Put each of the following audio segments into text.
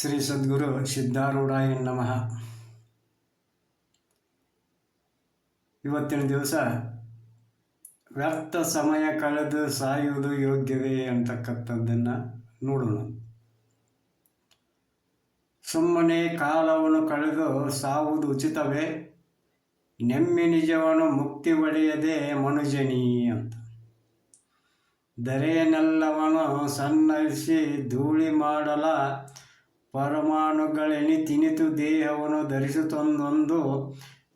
ಶ್ರೀ ಸದ್ಗುರು ಸಿದ್ಧಾರೂಢಾಯ ನಮಃ. ಇವತ್ತಿನ ದಿವಸ ವ್ಯರ್ಥ ಸಮಯ ಕಳೆದು ಸಾಯುವುದು ಯೋಗ್ಯವೇ ಅಂತಕ್ಕಂಥದ್ದನ್ನು ನೋಡೋಣ. ಸುಮ್ಮನೆ ಕಾಲವನ್ನು ಕಳೆದು ಸಾವುದು ಉಚಿತವೇ? ನೆಮ್ಮಿ ನಿಜವನು ಮುಕ್ತಿ ಒಡೆಯದೆ ಮನುಜನಿ ಅಂತ. ದರೆಯನ್ನೆಲ್ಲವನು ಸನ್ನರಿಸಿ ಧೂಳಿ ಮಾಡಲ ಪರಮಾಣುಗಳೆನಿ ತಿನಿತು ದೇಹವನ್ನು ಧರಿಸುತ್ತೊಂದೊಂದು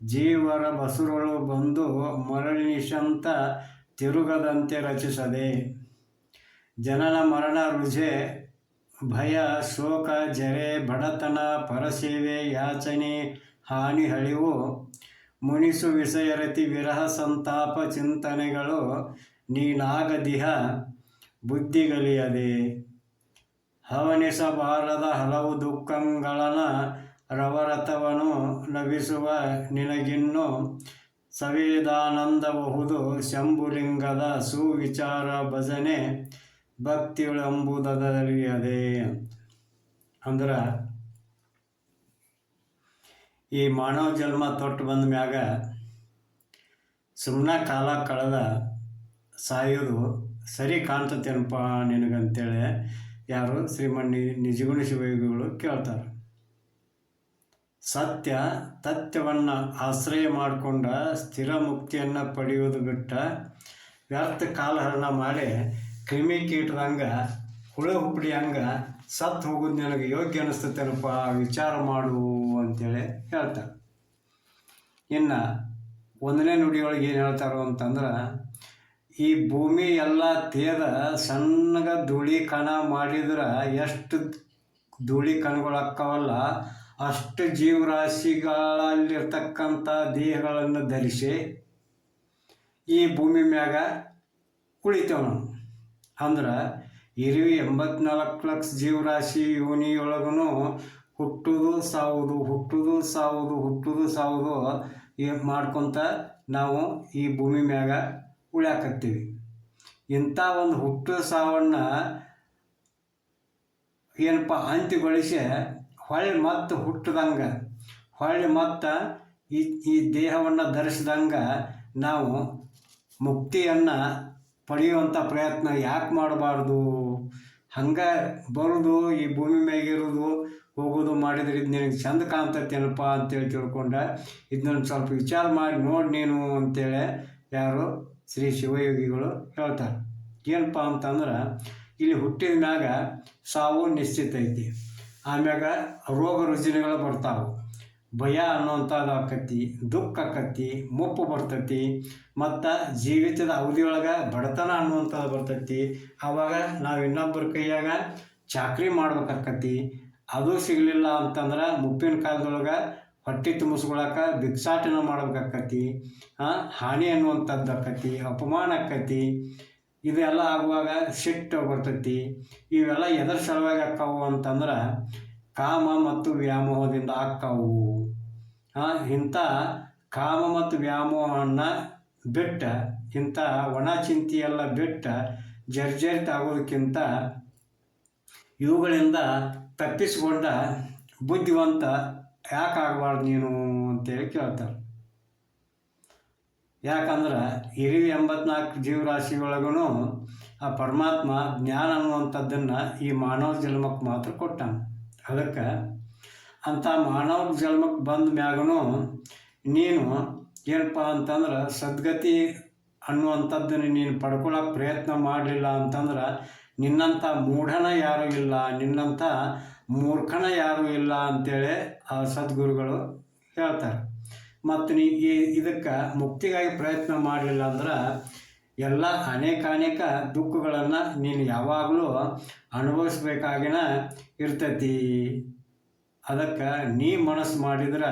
ಜೀವರ ಬಸುರಳು ಬಂದು ಮರಳಿನಿಶಂತ ತಿರುಗದಂತೆ ರಚಿಸದೆ. ಜನನ ಮರಣ ರುಜೆ, ಭಯ, ಶೋಕ, ಜರೆ, ಬಡತನ, ಪರಸೇವೆ, ಯಾಚನೆ, ಹಾನಿ, ಹಳಿವು, ಮುನಿಸು ವಿಷಯರತಿ, ವಿರಹ, ಸಂತಾಪ, ಚಿಂತನೆಗಳು ನೀನಾಗದಿಹ, ಬುದ್ಧಿಗಲಿಯದೆ. ಹವನಿಸಬಾರದ ಹಲವು ದುಃಖಗಳನ ರವರಥವನ್ನು ನವಿಸುವ ನಿನಗಿನ್ನು ಸವೇದಾನಂದಬಹುದು. ಶಂಭುಲಿಂಗದ ಸುವಿಚಾರ ಭಜನೆ ಭಕ್ತಿಯೆಂಬುದರಿಯದೆ ಅಂದ್ರೆ, ಈ ಮಾನವ ಜನ್ಮ ತೊಟ್ಟು ಬಂದ ಮ್ಯಾಗ ಸುಮ್ಮನೆ ಕಾಲ ಕಳೆದ ಸಾಯೋದು ಸರಿ ಕಾಣ್ತತೇನಪ್ಪ ನಿನಗಂತೇಳಿ. ಯಾರು? ಶ್ರೀಮಣ್ಣಿ ನಿಜಗುಣ ಶಿವಯೋಗಿಗಳು ಕೇಳ್ತಾರೆ. ಸತ್ಯ ತತ್ಯವನ್ನು ಆಶ್ರಯ ಮಾಡಿಕೊಂಡ ಸ್ಥಿರ ಮುಕ್ತಿಯನ್ನು ಪಡೆಯುವುದು ಬಿಟ್ಟ ವ್ಯರ್ಥ ಕಾಲಹರಣ ಮಾಡಿ ಕ್ರಿಮಿ ಕೀಟದಂಗೆ, ಹುಳ ಹುಪ್ಪಡಿ ಹಂಗೆ ಸತ್ತು ಹೋಗೋದು ನನಗೆ ಯೋಗ್ಯ ಅನಿಸ್ತತೇನಪ್ಪ, ವಿಚಾರ ಮಾಡು ಅಂತೇಳಿ ಹೇಳ್ತಾರೆ. ಇನ್ನು ಒಂದನೇ ನುಡಿಯೊಳಗೆ ಏನು ಹೇಳ್ತಾರೋ ಅಂತಂದ್ರೆ ಈ ಭೂಮಿ ಎಲ್ಲ ತೇದ ಸಣ್ಣಗ ಧೂಳಿ ಕಣ ಮಾಡಿದ್ರೆ ಎಷ್ಟು ಧೂಳಿ ಕಣಗಳಾಕ್ಕವಲ್ಲ ಅಷ್ಟು ಜೀವರಾಶಿಗಳಲ್ಲಿರ್ತಕ್ಕಂಥ ದೇಹಗಳನ್ನು ಧರಿಸಿ ಈ ಭೂಮಿ ಮ್ಯಾಗ ಉಳಿತೇವೆ ನಾವು. ಅಂದ್ರೆ ಇರಿವಿ ಎಂಬತ್ನಾಲ್ಕು ಲಕ್ಷ ಜೀವರಾಶಿ ಯೋನಿಯೊಳಗೂ ಹುಟ್ಟುದು ಸಾವುದು ಹುಟ್ಟುದು ಸಾವುದು ಹುಟ್ಟುದು ಸಾವುದು ಮಾಡ್ಕೊತ ನಾವು ಈ ಭೂಮಿ ಮ್ಯಾಗ ಉಳ್ಯಾಕತ್ತೀವಿ. ಇಂಥ ಒಂದು ಹುಟ್ಟು ಸಾವನ್ನು ಏನಪ್ಪ ಅಂತ್ಯಗೊಳಿಸಿ ಹೊಳ್ಳಿ ಮತ್ತು ಹುಟ್ಟದಂಗೆ, ಹೊಳ್ಳಿ ಮತ್ತು ಈ ಈ ದೇಹವನ್ನು ಧರಿಸಿದಂಗೆ ನಾವು ಮುಕ್ತಿಯನ್ನು ಪಡೆಯುವಂಥ ಪ್ರಯತ್ನ ಯಾಕೆ ಮಾಡಬಾರ್ದು? ಹಂಗೆ ಬರೋದು, ಈ ಭೂಮಿ ಮ್ಯಾಗಿರೋದು ಹೋಗೋದು ಮಾಡಿದ್ರೆ ಇದು ನಿನಗೆ ಚಂದ ಕಾಣ್ತೈತೇನಪ್ಪ ಅಂತೇಳಿ ತಿಳ್ಕೊಂಡೆ ಇದನ್ನ ಸ್ವಲ್ಪ ವಿಚಾರ ಮಾಡಿ ನೋಡಿ ನೀನು ಅಂತೇಳಿ ಯಾರು ಶ್ರೀ ಶಿವಯೋಗಿಗಳು ಹೇಳ್ತಾರೆ. ಏನಪ್ಪ ಅಂತಂದ್ರೆ, ಇಲ್ಲಿ ಹುಟ್ಟಿದ ಮ್ಯಾಗ ಸಾವು ನಿಶ್ಚಿತ ಐತಿ. ಆಮ್ಯಾಗ ರೋಗ ರುಜಿನಗಳು ಬರ್ತಾವೆ. ಭಯ ಅನ್ನುವಂಥದ್ದು ಆಕತಿ, ದುಃಖ ಆಕತಿ, ಮುಪ್ಪು ಬರ್ತೈತಿ, ಮತ್ತು ಜೀವಿತದ ಅವಧಿಯೊಳಗೆ ಬಡತನ ಅನ್ನುವಂಥದ್ದು ಬರ್ತೈತಿ. ಆವಾಗ ನಾವು ಇನ್ನೊಬ್ಬರ ಕೈಯಾಗ ಚಾಕ್ರಿ ಮಾಡ್ಬೇಕಾಕತಿ. ಅದು ಸಿಗಲಿಲ್ಲ ಅಂತಂದ್ರೆ, ಮುಪ್ಪಿನ ಕಾಲದೊಳಗೆ ಹೊಟ್ಟೆ ತುಂಬಿಸ್ಕೊಳಕ, ಭಿಕ್ಷಾಟನ ಮಾಡ್ಬೇಕಾಕತಿ ಹಾನಿ ಅನ್ನುವಂಥದ್ದು ಆಕತಿ ಅಪಮಾನ ಆಕತಿ, ಇದೆಲ್ಲ ಆಗುವಾಗ ಸಿಟ್ಟು ಬರ್ತೈತಿ. ಇವೆಲ್ಲ ಎದರ ಸಲುವಾಗಿ ಆಕ್ಕಾವು ಅಂತಂದ್ರೆ ಕಾಮ ಮತ್ತು ವ್ಯಾಮೋಹದಿಂದ ಆಕ್ಕಾವು. ಇಂಥ ಕಾಮ ಮತ್ತು ವ್ಯಾಮೋಹವನ್ನು ಬಿಟ್ಟ, ಇಂಥ ಒಣ ಚಿಂತೆಯೆಲ್ಲ ಬಿಟ್ಟ, ಜರ್ಜರಿತ ಆಗೋದಕ್ಕಿಂತ ಇವುಗಳಿಂದ ತಪ್ಪಿಸಿಕೊಂಡ ಬುದ್ಧಿವಂತ ಯಾಕೆ ಆಗಬಾರ್ದು ನೀನು ಅಂತೇಳಿ ಕೇಳ್ತಾರೆ. ಯಾಕಂದ್ರೆ ಹಿರಿಯ ಎಂಬತ್ನಾಲ್ಕು ಜೀವರಾಶಿಯೊಳಗೂ ಆ ಪರಮಾತ್ಮ ಜ್ಞಾನ ಅನ್ನುವಂಥದ್ದನ್ನು ಈ ಮಾನವ ಜನ್ಮಕ್ಕೆ ಮಾತ್ರ ಕೊಟ್ಟಾನ. ಅದಕ್ಕೆ ಅಂಥ ಮಾನವ ಜನ್ಮಕ್ಕೆ ಬಂದ ಮ್ಯಾಗೂ ನೀನು ಏನಪ್ಪ ಅಂತಂದ್ರೆ ಸದ್ಗತಿ ಅನ್ನುವಂಥದ್ದನ್ನು ನೀನು ಪಡ್ಕೊಳ್ಳೋಕೆ ಪ್ರಯತ್ನ ಮಾಡಲಿಲ್ಲ ಅಂತಂದ್ರೆ ನಿನ್ನಂಥ ಮೂಢನ ಯಾರೂ ಇಲ್ಲ, ನಿನ್ನಂಥ ಮೂರ್ಖನ ಯಾರು ಇಲ್ಲ ಅಂತೇಳಿ ಆ ಸದ್ಗುರುಗಳು ಹೇಳ್ತಾರೆ. ಮತ್ತು ನೀ ಈ ಇದಕ್ಕೆ ಮುಕ್ತಿಗಾಗಿ ಪ್ರಯತ್ನ ಮಾಡಲಿಲ್ಲ ಅಂದ್ರೆ ಎಲ್ಲ ಅನೇಕ ಅನೇಕ ದುಃಖಗಳನ್ನು ನೀನು ಯಾವಾಗಲೂ ಅನುಭವಿಸ್ಬೇಕಾಗಿನ ಇರ್ತೈತಿ. ಅದಕ್ಕೆ ನೀ ಮನಸ್ಸು ಮಾಡಿದ್ರೆ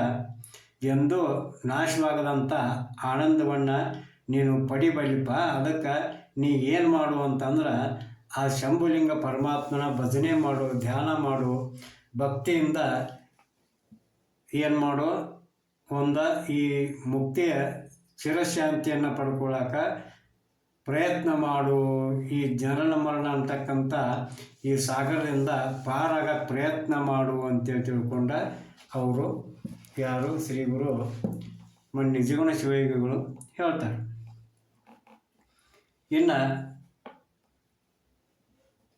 ಎಂದೂ ನಾಶವಾಗದಂಥ ಆನಂದವನ್ನು ನೀನು ಪಡಿಬಲಿಪ್ಪ ಅದಕ್ಕೆ ನೀ ಏನು ಮಾಡು ಅಂತಂದ್ರೆ ಆ ಶಂಭುಲಿಂಗ ಪರಮಾತ್ಮನ ಭಜನೆ ಮಾಡು, ಧ್ಯಾನ ಮಾಡು, ಭಕ್ತಿಯಿಂದ ಏನು ಮಾಡು? ಒಂದು ಈ ಮುಕ್ತಿಯ ಚಿರಶಾಂತಿಯನ್ನು ಪಡ್ಕೊಳ್ಳೋಕೆ ಪ್ರಯತ್ನ ಮಾಡು. ಈ ಜನನ ಮರಣ ಅಂತಕ್ಕಂಥ ಈ ಸಾಗರದಿಂದ ಪಾರಾಗ ಪ್ರಯತ್ನ ಮಾಡು ಅಂತೇಳಿ ತಿಳ್ಕೊಂಡ ಅವರು ಯಾರು? ಶ್ರೀ ಗುರು ಮ ನಿಜಗುಣ ಶಿವಯೋಗಿಗಳು ಹೇಳ್ತಾರೆ. ಇನ್ನು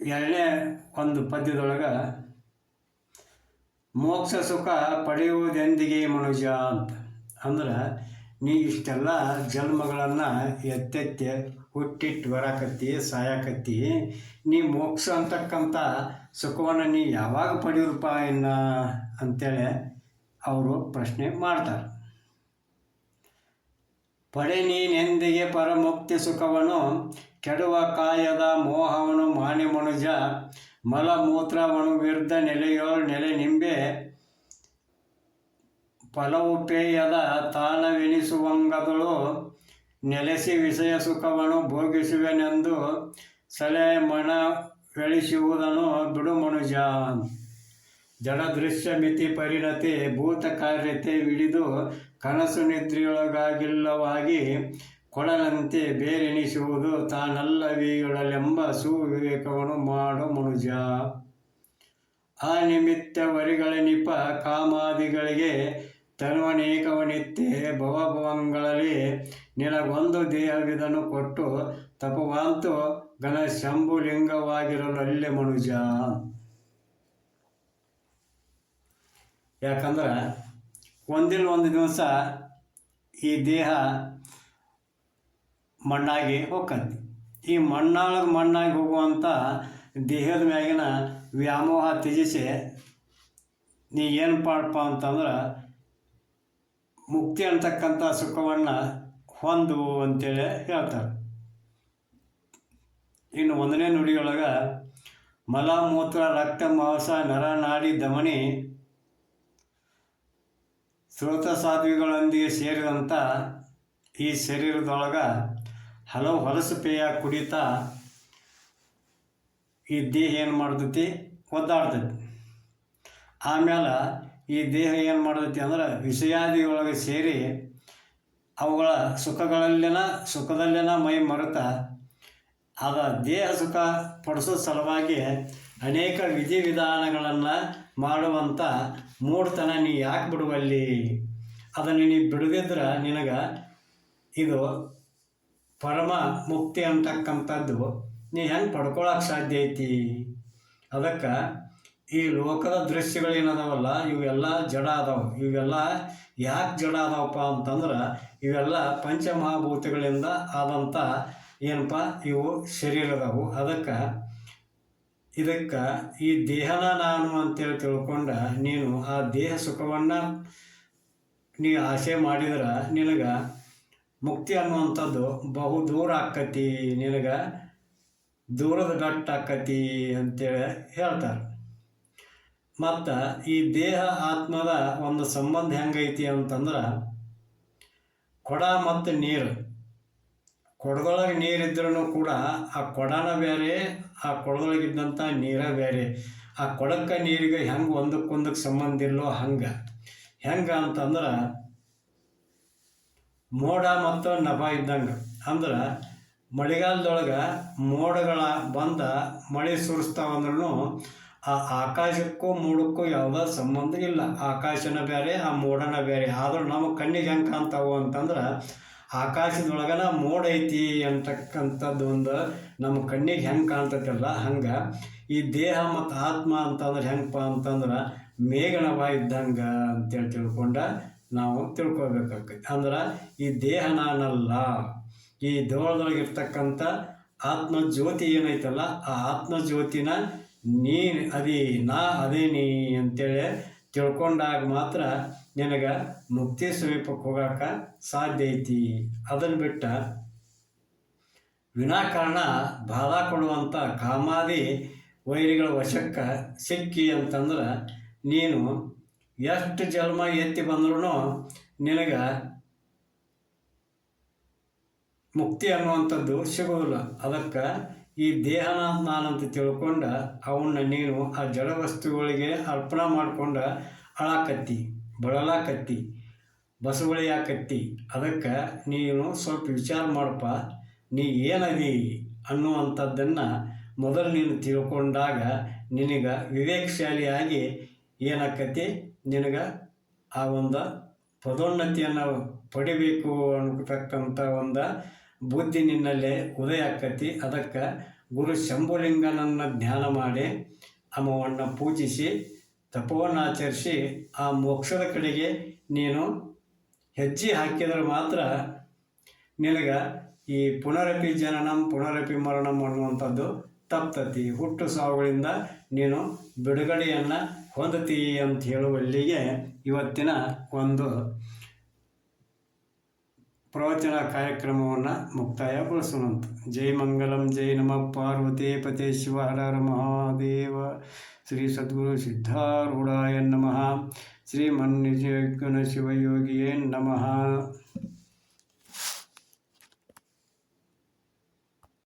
ಎರಡನೇ ಒಂದು ಪದ್ಯದೊಳಗೆ, ಮೋಕ್ಷ ಸುಖ ಪಡೆಯುವುದೆಂದಿಗೆ ಮನುಜ ಅಂತ. ಅಂದ್ರೆ, ನೀ ಇಷ್ಟೆಲ್ಲ ಜನ್ಮಗಳನ್ನು ಎತ್ತೆತ್ತಿ, ಹುಟ್ಟಿಟ್ಟು ಬರಾಕತ್ತಿ, ಸಾಯಕತ್ತಿ, ನೀ ಮೋಕ್ಷ ಅಂತಕ್ಕಂಥ ಸುಖವನ್ನು ನೀ ಯಾವಾಗ ಪಡೆಯೋದಪ್ಪ ಇನ್ನ? ಅಂತೇಳಿ ಅವರು ಪ್ರಶ್ನೆ ಮಾಡ್ತಾರೆ. ಪಡೆ ನೀನೆಂದಿಗೆ ಪರಮುಕ್ತಿ ಸುಖವನು? ಕೆಡುವ ಕಾಯದ ಮೋಹವನು ಮಾನಿ ಮನುಜ ಮಲಮೂತ್ರವನು ವಿರುದ್ಧ ನೆಲೆಯೋಳ್ ನೆಲೆ ನಿಂಬೆ, ಫಲವು ಪೇಯದ ತಾನವೆನಿಸುವಂಗದಳು, ನೆಲೆಸಿ ವಿಷಯ ಸುಖವನ್ನು ಭೋಗಿಸುವೆನೆಂದು ಸಲೆ ಮನವೆಳಿಸುವುದನ್ನು ಬಿಡು ಮನುಜ ಜಡ ದೃಶ್ಯ ಮಿತಿ ಪರಿಣತಿ ಭೂತ ಕಾರ್ಯತೆ ವಿಡಿದು ಕನಸು ನಿದ್ರೆಯೊಳಗಾಗಿಲ್ಲವಾಗಿ ಕೊಡಲಂತೆ ಬೇರೆನಿಸುವುದು ತಾನಲ್ಲವಿಯೊಳಲೆಂಬ ಸುವಿವೇಕವನ್ನು ಮಾಡು ಮನುಜ. ಆ ನಿಮಿತ್ತ ವರಿಗಳ ನಿಪ ಕಾಮಾದಿಗಳಿಗೆ ತನುವನೇಕವನಿತ್ತೆ. ಭವಭವಂಗಳಲ್ಲಿ ನಿನಗೊಂದು ದೇಹವಿದನು ಕೊಟ್ಟು ತಪವಾಂತು ಘನ ಶಂಭುಲಿಂಗವಾಗಿರಲು ಅಲ್ಲೇ ಮನುಜ. ಯಾಕಂದ್ರೆ ಒಂದಿಲ್ಲ ಒಂದು ದಿವಸ ಈ ದೇಹ ಮಣ್ಣಾಗಿ ಹೋಗ್ಕತಿ ಈ ಮಣ್ಣಾಳದ ಮಣ್ಣಾಗಿ ಹೋಗುವಂಥ ದೇಹದ ಮ್ಯಾಗಿನ ವ್ಯಾಮೋಹ ತ್ಯಜಿಸಿ ನೀ ಏನು ಪಾಡಪ್ಪ ಅಂತಂದ್ರೆ ಮುಕ್ತಿ ಅಂತಕ್ಕಂಥ ಸುಖವನ್ನು ಹೊಂದು ಅಂತೇಳಿ ಹೇಳ್ತಾರೆ. ಇನ್ನು ಒಂದನೇ ನುಡಿಯೊಳಗೆ ಮಲ ಮೂತ್ರ ರಕ್ತ, ಮಾಂಸ, ನರ, ನಾಡಿ ದಮನಿ ಸ್ರೋತ ಸಾಧ್ವಿಗಳೊಂದಿಗೆ ಸೇರಿದಂಥ ಈ ಶರೀರದೊಳಗೆ ಹಲವು ಹೊಲಸು ಪೇಯ ಕುಡಿತಾ ಈ ದೇಹ ಏನು ಮಾಡ್ತೈತಿ? ಒದ್ದಾಡ್ತೈತಿ. ಆಮೇಲೆ ಈ ದೇಹ ಏನು ಮಾಡ್ತೈತಿ ಅಂದ್ರೆ ವಿಷಯಾದಿಯೊಳಗೆ ಸೇರಿ ಅವುಗಳ ಸುಖಗಳಲ್ಲಿನ ಸುಖದಲ್ಲೇನ ಮೈ ಮರೆತ ಆದ ದೇಹ ಸುಖ ಪಡಿಸೋ ಸಲುವಾಗಿ ಅನೇಕ ವಿಧಿವಿಧಾನಗಳನ್ನು ಮಾಡುವಂಥ ಮೂಡ್ತನ ನೀ ಯಾಕೆ ಬಿಡುವಲ್ಲಿ? ಅದನ್ನು ನೀ ಬಿಡದಿದ್ರೆ ನಿನಗೆ ಇದು ಪರಮ ಮುಕ್ತಿ ಅಂತಕ್ಕಂಥದ್ದು. ನೀ ಹೆಂಗೆ ಪಡ್ಕೊಳಕ್ಕೆ ಸಾಧ್ಯ ಐತಿ? ಅದಕ್ಕೆ ಈ ಲೋಕದ ದೃಶ್ಯಗಳೇನದಾವಲ್ಲ ಇವೆಲ್ಲ ಜಡ ಅದಾವೆ. ಇವೆಲ್ಲ ಯಾಕೆ ಜಡ ಅದಾವಪ್ಪ ಅಂತಂದ್ರೆ, ಇವೆಲ್ಲ ಪಂಚಮಹಾಭೂತಗಳಿಂದ ಆದಂಥ ಏನಪ್ಪ, ಇವು ಶರೀರ ಅದಾವು. ಅದಕ್ಕೆ ಇದಕ್ಕೆ ಈ ದೇಹನ ನಾನು ಅಂತೇಳಿ ತಿಳ್ಕೊಂಡ, ನೀನು ಆ ದೇಹ ಸುಖವನ್ನು ನೀ ಆಸೆ ಮಾಡಿದ್ರೆ ನಿನಗೆ ಮುಕ್ತಿ ಅನ್ನುವಂಥದ್ದು ಬಹು ದೂರ ಆಕತಿ ನಿನಗೆ, ದೂರದ ಬೆಟ್ಟ ಆಕತಿ ಅಂತೇಳಿ ಹೇಳ್ತಾರೆ. ಮತ್ತು ಈ ದೇಹ ಆತ್ಮದ ಒಂದು ಸಂಬಂಧ ಹೆಂಗೈತಿ ಅಂತಂದ್ರೆ, ಕೊಡ ಮತ್ತು ನೀರು. ಕೊಡದೊಳಗೆ ನೀರಿದ್ರೂ ಕೂಡ ಆ ಕೊಡನ ಬೇರೆ ಆ ಕೊಡದೊಳಗಿದ್ದಂಥ ನೀರ ಬೇರೆ ಆ ಕೊಡಕ್ಕೆ ನೀರಿಗೆ ಹೆಂಗೆ ಒಂದಕ್ಕೊಂದಕ್ಕೆ ಸಂಬಂಧ ಇಲ್ಲೋ ಹಂಗೆ. ಹೆಂಗೆ ಅಂತಂದ್ರೆ ಮೋಡ ಮತ್ತು ನಭ ಇದ್ದಂಗೆ. ಅಂದ್ರೆ ಮಳೆಗಾಲದೊಳಗೆ ಮೋಡಗಳ ಬಂದ ಮಳೆ ಸುರಿಸ್ತಾವಂದ್ರೂ ಆ ಆಕಾಶಕ್ಕೂ ಮೋಡಕ್ಕೂ ಯಾವುದೇ ಸಂಬಂಧ ಇಲ್ಲ. ಆಕಾಶನ ಬೇರೆ ಆ ಮೋಡನ ಬೇರೆ ಆದರೂ ನಮ್ಮ ಕಣ್ಣಿಗೆ ಹೆಂಗೆ ಕಾಣ್ತಾವು ಅಂತಂದ್ರೆ ಆಕಾಶದೊಳಗನ ಮೋಡ ಐತಿ ಅಂತಕ್ಕಂಥದ್ದು ಒಂದು ನಮ್ಮ ಕಣ್ಣಿಗೆ ಹೆಂಗೆ ಕಾಣ್ತೈತಲ್ಲ, ಹಂಗೆ ಈ ದೇಹ ಮತ್ತು ಆತ್ಮ ಅಂತಂದ್ರೆ ಹೆಂಗಪ್ಪ ಅಂತಂದ್ರೆ ಮೇಘನವ ಇದ್ದಂಗೆ ಅಂತೇಳಿ ತಿಳ್ಕೊಂಡ ನಾವು ತಿಳ್ಕೊಬೇಕಾಗ್ತೈತಿ ಅಂದ್ರೆ ಈ ದೇಹ ನಾನಲ್ಲ ಈ ದೇಹದೊಳಗಿರ್ತಕ್ಕಂಥ ಆತ್ಮ ಜ್ಯೋತಿ ಏನೈತಲ್ಲ, ಆ ಆತ್ಮಜ್ಯೋತಿನ ನೀ, ಅದೇ ನಾ, ಅದೇ ನೀ ಅಂತೇಳಿ ತಿಳ್ಕೊಂಡಾಗ ಮಾತ್ರ ನಿನಗೆ ಮುಕ್ತಿ ಸಮೀಪಕ್ಕೆ ಹೋಗಾಕ ಸಾಧ್ಯ ಐತಿ. ಅದನ್ನು ಬಿಟ್ಟ ವಿನಾಕಾರಣ ಬಾಧ ಕೊಡುವಂಥ ಕಾಮಾದಿ ವೈರಿಗಳ ವಶಕ್ಕೆ ಸಿಕ್ಕಿ ಅಂತಂದ್ರೆ ನೀನು ಎಷ್ಟು ಜನ್ಮ ಎತ್ತಿ ಬಂದ್ರೂ ನಿನಗೆ ಮುಕ್ತಿ ಅನ್ನುವಂಥದ್ದು ಸಿಗೋಲ್ಲ. ಅದಕ್ಕೆ ಈ ದೇಹನ ನಾನಂತ ತಿಳ್ಕೊಂಡು ಅವನ್ನ ನೀನು ಆ ಜಡ ವಸ್ತುಗಳಿಗೆ ಅರ್ಪಣೆ ಮಾಡಿಕೊಂಡು ಅಳಾಕತ್ತಿ, ಬಳಲಾಕತ್ತಿ, ಬಸವಳಿಯಾಕತ್ತಿ. ಅದಕ್ಕೆ ನೀನು ಸ್ವಲ್ಪ ವಿಚಾರ ಮಾಡಪ್ಪ, ನೀ ಏನದಿ ಅನ್ನುವಂಥದ್ದನ್ನು ಮೊದಲು ನೀನು ತಿಳ್ಕೊಂಡಾಗ ನಿನಗೆ ವಿವೇಕಶಾಲಿಯಾಗಿ ಏನಾಕತಿ ನಿನಗೆ ಆ ಒಂದು ಪದೋನ್ನತಿಯನ್ನು ಪಡಿಬೇಕು ಅನ್ನತಕ್ಕಂಥ ಒಂದು ಬುದ್ಧಿ ನಿನ್ನಲ್ಲಿ ಉದಯ ಆಕತಿ ಅದಕ್ಕೆ ಗುರು ಶಂಭುಲಿಂಗನನ್ನು ಧ್ಯಾನ ಮಾಡಿ ಅಮ್ಮವನ್ನು ಪೂಜಿಸಿ, ತಪವನ್ನು ಆಚರಿಸಿ, ಆ ಮೋಕ್ಷದ ಕಡೆಗೆ ನೀನು ಹೆಜ್ಜೆ ಹಾಕಿದರೆ ಮಾತ್ರ ನಿನಗೆ ಈ ಪುನರಪಿ ಜನನಂ, ಪುನರಪಿ ಮರಣಂ ಅನ್ನುವಂಥದ್ದು ತಪ್ತತಿ. ಹುಟ್ಟು ಸಾವುಗಳಿಂದ ನೀನು ಬಿಡುಗಡೆಯನ್ನು ಹೊಂದತಿ ಅಂತ ಹೇಳುವಲ್ಲಿಗೆ ಇವತ್ತಿನ ಒಂದು ಪ್ರವಚನ ಕಾರ್ಯಕ್ರಮವನ್ನು ಮುಕ್ತಾಯಗೊಳಿಸೋಣಂತ. ಜೈ ಮಂಗಲಂ, ಜೈ ನಮಃ. ಪಾರ್ವತಿ ಪತೆ ಶಿವ, ಹರ ಮಹಾದೇವ. ಶ್ರೀ ಸದ್ಗುರು ಸಿದ್ಧಾರೂಢಾಯ ನಮಃ. ಶ್ರೀ ಮನ್ನಿಜ ಶಿವಯೋಗಿಯೇ ನಮಃ.